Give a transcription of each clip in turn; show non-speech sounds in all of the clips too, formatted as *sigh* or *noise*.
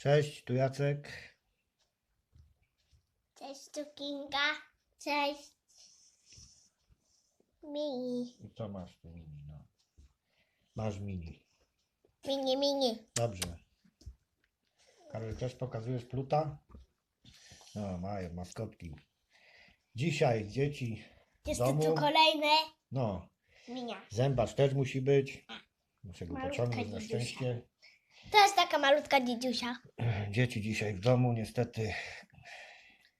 Cześć, tu Jacek. Cześć, tu Kinga. Cześć. Mini. I co masz tu mini? No. Masz mini. Mini, mini. Dobrze. Karol, też pokazujesz pluta? No, mają maskotki. Dzisiaj dzieci w Jest domu. tu kolejne. No, Minia. zębacz też musi być. Muszę go Malutka pociągnąć na szczęście. To jest taka malutka dziedziusia. Dzieci dzisiaj w domu niestety.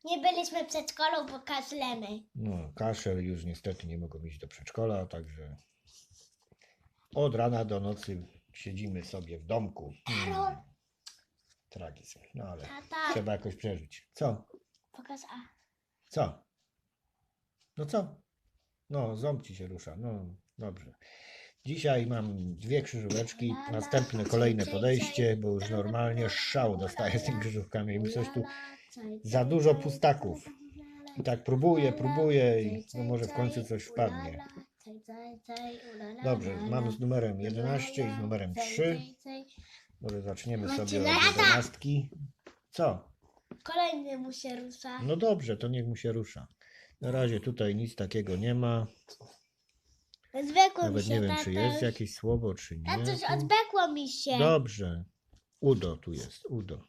Nie byliśmy w przedszkolu, bo kaszlemy. No, kaszel już niestety nie mogą iść do przedszkola, także od rana do nocy siedzimy sobie w domku. Karol. Tragizm. No ale Tata, trzeba jakoś przeżyć. Co? pokaż A. Co? No co? No, ząb ci się rusza. No, dobrze. Dzisiaj mam dwie krzyżóweczki, następne kolejne podejście, bo już normalnie szał dostaję z tymi krzyżówkami. Mi coś tu za dużo pustaków. I tak próbuję, próbuję i no może w końcu coś wpadnie. Dobrze, mam z numerem 11 i z numerem 3. Może zaczniemy sobie od Lata! jedenastki. Co? Kolejny mu się rusza. No dobrze, to niech mu się rusza. Na razie tutaj nic takiego nie ma. Mi Nawet się, nie wiem, czy jest jakieś słowo, czy nie. Tatuś, Tu- odbekło mi się. Dobrze. Udo tu jest, Udo.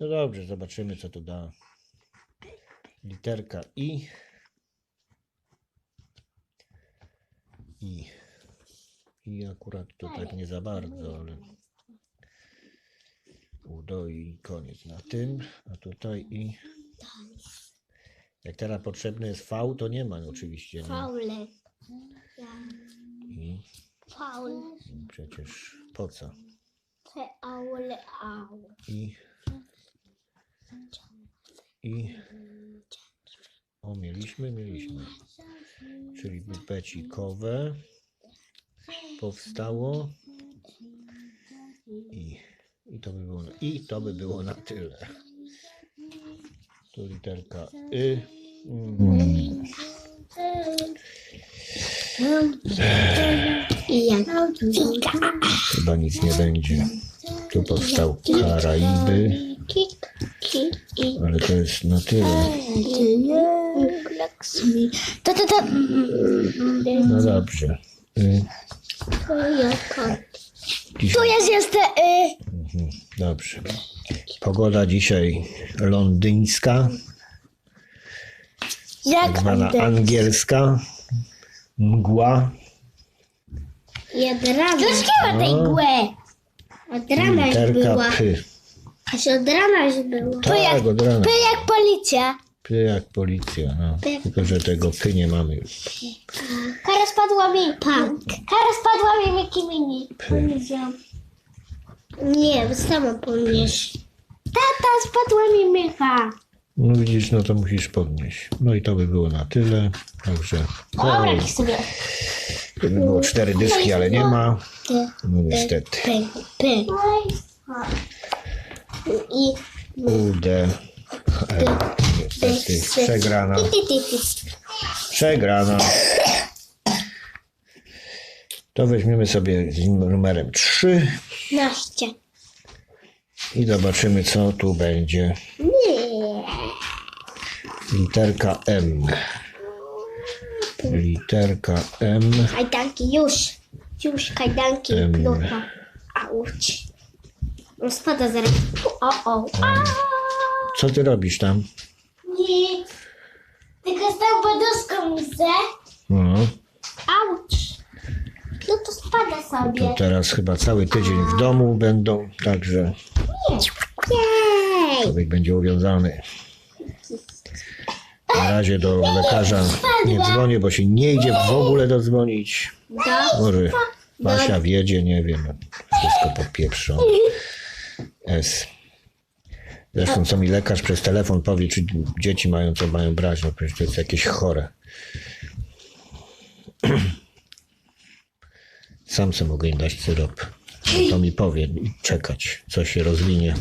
No dobrze, zobaczymy co to da. Literka I. I. I akurat to tak nie za bardzo, ale Udo i koniec na tym. A tutaj I. Jak teraz potrzebny jest V, to nie ma oczywiście. Nie? Faul. przecież po co? I. I. O, mieliśmy, mieliśmy. Czyli bubecikowe powstało. I, I to by było na, i to by było na tyle. Tu literka Y. Mm. Chyba nic nie będzie. Tu powstał Karaiby, ale to jest na tyle. To, to, to. No dobrze. Y, Tu jest jeszcze y. Mhm, Dobrze. Pogoda dzisiaj londyńska, Jak tak zwana angielska. Mgła. Od rana. Dlaczego tej No. mgłę? Od rana już Literka była. P. Aż od rana już było. Tak, od rana. To jak policja. P jak policja. No. Tylko, że tego P nie mamy już. Kara spadła mi. Pan. Kara spadła mi Miki Mini. Nie, sama podnieś. Tata, spadła mi mycha. No widzisz, no to musisz podnieść. No i to by było na tyle. Także Dobra, o, niech sobie. Było cztery dyski, ale nie ma. No niestety. UD. Niestety przegrana. Przegrana. To weźmiemy sobie z numerem 3 Naście. i zobaczymy, co tu będzie. Nie. Literka M. Literka M. Kajdanki już. Już kajdanki Em. pluta. Auć. On spada zaraz. O, o. A, Co ty robisz tam? nic. Tylko z tą poduszką widzę. No, Auć. No to spada to sobie. teraz chyba cały tydzień w domu będą, także Jej. człowiek będzie uwiązany. Na razie do lekarza nie dzwonię, bo się nie idzie w ogóle dodzwonić. Do. Może Basia wiedzie, nie wiem. Wszystko podpieprzą. S. Zresztą co mi lekarz przez telefon powie, czy dzieci mają co mają brać, no przecież to jest jakieś chore. Sam sobie mogę im dać syrop. To mi powie i czekać, co się rozwinie.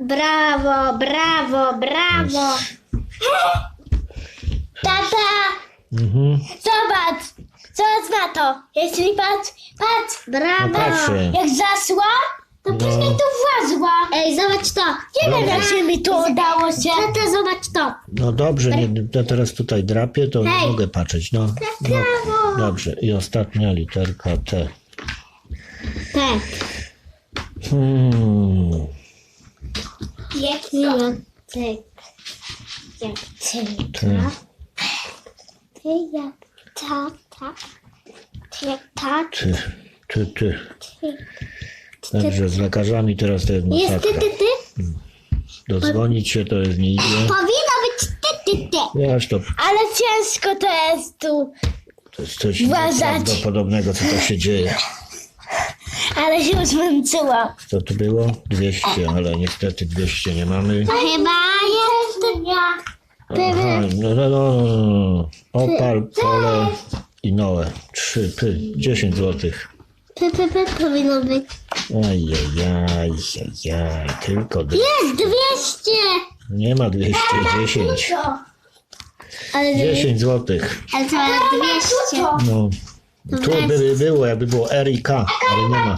Brawo, brawo, brawo. Tata, Mhm. zobacz. Zobacz na to. Jeśli patrz, patrz. No Brawo. patrzę. Jak zasła, to No. później tu włazła. Ej, zobacz to. Nie wiem, jak się mi to udało się. Tata, zobacz to. No dobrze, nie, ja teraz tutaj drapię, to Hej. mogę patrzeć. No, no, dobrze. I ostatnia literka T. Tak. Hmm. Jak Jacek. Jak T. cyka. Ty jak tata. Ty jak tata. Ty, ty, ty. Dobrze, z lekarzami teraz to jest Jest ty, masakra. ty, ty? Dodzwonić się to jest nie idzie. Powinno być ty, ty, ty. Wiesz, to, Ale ciężko to jest tu. to jest coś Uważać. nieprawdopodobnego, co to się dzieje. Ale się już zmęczyłam. Co tu było? 200, ale niestety 200 nie mamy. To chyba jest ja. Aha, no, no, no, no. Opal, pole i Noe. 3, py, 10 złotych. P, p, p powinno być. Ajajaj, ajaj, tylko d- Jest 200. nie ma 200, 10. Ale, 10 złotych. ale ale 200. No. Tu by było, jakby było R i K, ale nie ma.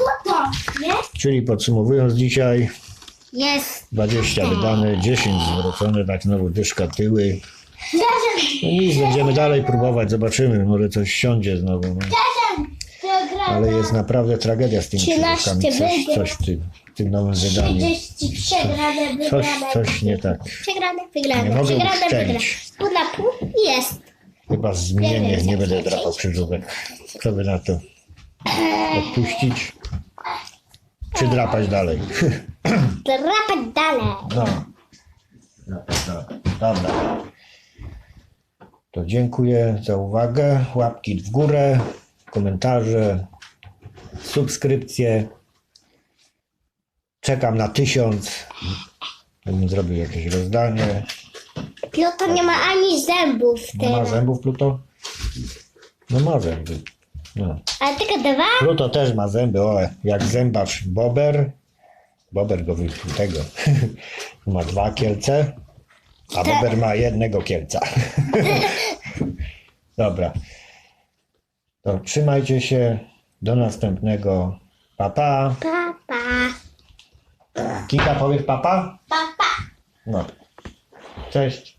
Czyli podsumowując dzisiaj, Jest. 20 wydane, 10 zwrócone, tak znowu dyszka tyły. No nic, będziemy dalej próbować, zobaczymy, może coś siądzie znowu. No. Ale jest naprawdę tragedia z tymi 13 książkami. Coś, coś w tym, w tym nowym wydaniu. 30 przegrane, Coś, wygrane. coś nie tak. Przegrane, Nie wygrane. mogę Przegrane. Pół na pół jest. Chyba zmienię, nie będę drapał krzyżówek. Co by na to? Odpuścić? Czy drapać dalej? *laughs* Drapać dalej. No. Drapać dalej. Dobra. To dziękuję za uwagę. Łapki w górę, komentarze, subskrypcje. Czekam na tysiąc. Bym zrobił jakieś rozdanie. Piotr nie ma ani zębów No ma teraz. zębów Pluto? No ma zęby. No. Ale tylko dwa? Pluto też ma zęby, o, jak zębacz Bober. Bober go wypił tego. *laughs* ma dwa kielce, a Bober ma jednego kielca. *laughs* Dobra. To trzymajcie się. Do następnego. Papa. Papa. Kika powiesz papa? Papa. No. Cześć.